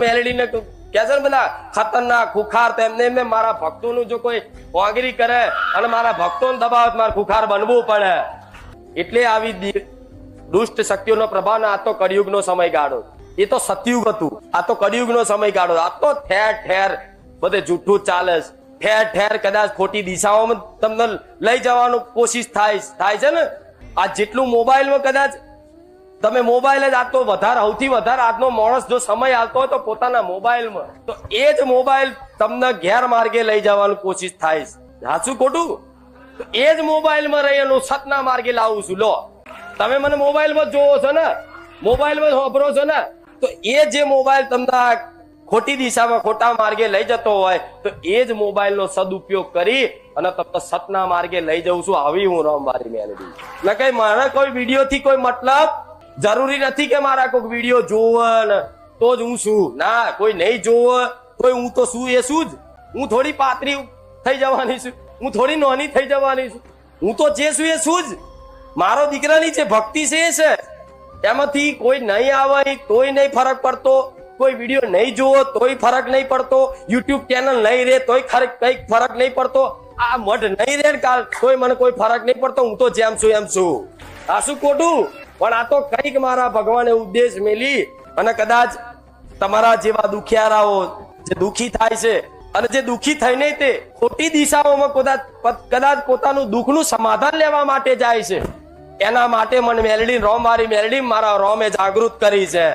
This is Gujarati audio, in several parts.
મેલેડીને કે છે ને બધા ખતરનાક ખુખાર તેમને એમને મારા ભક્તોનું જો કોઈ ઓગરી કરે અને મારા ભક્તોને દબાવે તો મારે ખુખાર બનવું પડે. એટલે આવી દુષ્ટ શક્તિઓનો પ્રભાવ ને આ તો કળિયુગનો સમયગાળો. એ તો સતયુગ હતું. આ તો કળિયુગનો સમયગાળો. આ તો ઠેર ઠેર બધે જૂઠું ચાલે. ઠેર ઠેર કદાચ ખોટી દિશાઓમાં તમને લઈ જવાનું કોશિશ થાય થાય છે ને? આ જેટલું મોબાઈલમાં કદાચ તમે મોબાઈલ જ આજ તો વધારે, સૌથી વધારે આજનો માણસ જો સમય આવતો હોય તો પોતાના મોબાઈલમાં. તો એ જ મોબાઈલ તમને ગેરમાર્ગે લઈ જવાનું કોશિશ થાય છે. સાચું ખોટું? એ જ મોબાઈલમાં રહેલું સતના માર્ગે લાવું છું. લો, તમે મને મોબાઈલમાં જોવો છો ને? મોબાઈલમાં વાપરો છો ને? તો એ જે મોબાઈલ તમને ખોટી દિશામાં ખોટા માર્ગે લઈ જતો હોય, તો એ જ મોબાઈલનો સદુપયોગ કરી અને તમને સતના માર્ગે લઈ જઉં છું. આવી હું રામ મારી મેલેડી. ને કઈ મારા કોઈ વીડિયો થી કોઈ મતલબ જરૂરી નથી કે મારા કોઈ વીડિયો જોવો તો જ હું છું. ના, કોઈ નહીં જોવે. કોઈ હું તો શું એ શું જ? હું થોડી પાતળી થઈ જવાની છું. હું થોડી નાની થઈ જવાની છું. હું તો જે છું એ શું જ? મારો દીકરાની જે ભક્તિ છે એ છે. એમાંથી કોઈ નહીં આવે, તોય નહીં ફરક પડતો. કોઈ વીડિયો નહીં જોવો, તોય ફરક નહીં પડતો. યુટ્યુબ ચેનલ નહીં રે, તોય ખરે, કંઈક ફરક નહીં પડતો. આ મઢ નહીં રે ને કાલ, તોય મને કોઈ ફરક નહીં પડતો. હું તો જેમ છું એમ છું. આ શું ખોટું? પણ આ તો કંઈક મારા ભગવાને ઉદ્દેશ મેલી અને કદાચ તમારા જેવા દુખિયારાઓ જે દુખી થાય છે અને જે દુખી થઈને તે ખોટી દિશાઓમાં કદાચ કદાચ પોતાનું દુઃખનું સમાધાન લેવા માટે જાય છે. એના માટે મને મેલડી રોમ મારી મેલડી મારા રોમે જાગૃત કરી છે.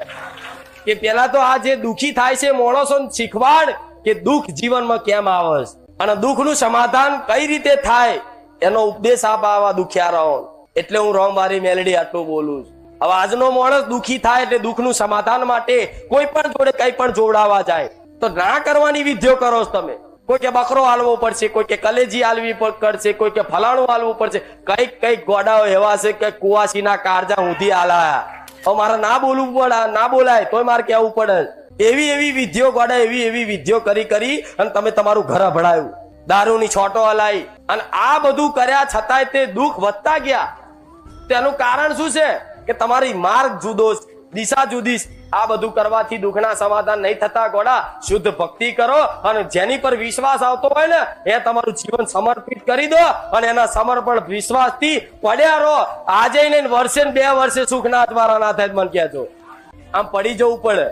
કે પેલા તો આ જે દુખી થાય છે માણસો શીખવાડ કે દુઃખ જીવનમાં કેમ આવે અને દુઃખનું સમાધાન કઈ રીતે થાય એનો ઉપદેશ આપ આવા દુખિયારાઓ એટલે હું રોમ મારી મેલડી આટલું બોલું છું. હવે આજનો માણસ દુખી થાય એટલે દુઃખનું સમાધાન માટે કોઈ પણ જોડે કઈ પણ જોડાવા જાય. તો ના કરવાની વિધિઓ કરો છો તમે. કોઈ કે બકરો હાલવો પડશે કોઈ કે કલેજી હાલવી પડ- પડશે કોઈ કે ફલાણું હાલવું પડશે. કંઈક કંઈક ગોડાઓ એવા છે કે કુવાસીના કારજા ઊંધી હાલાયા. હવે મારે ના બોલવું પડે, ના બોલાય, તોય મારે કહેવું પડે. એવી એવી વિધિઓ ગોડા, એવી એવી વિધિઓ કરી કરી અને તમે તમારું ઘર અભડાયું. દારૂની છોટો હલાઈ. અને આ બધું કર્યા છતાંય તે દુઃખ વધતા ગયા. તેનું કારણ શું છે? કે તમારી માર્ગ જુદો દિશા જુદી આ બધું કરવાથી દુઃખના સમાધાન નહીં થતા ગોડા શુદ્ધ ભક્તિ કરો અને જેની પર વિશ્વાસ આવતો હોય ને, એ તમારું જીવન સમર્પિત કરી દો અને એના સમર્પણ વિશ્વાસથી પડ્યા રહો. આજે ને વર્ષે બે વર્ષે સુખ ના તમારા ના થાય મને કહેજો. આમ પડી જવું પડે.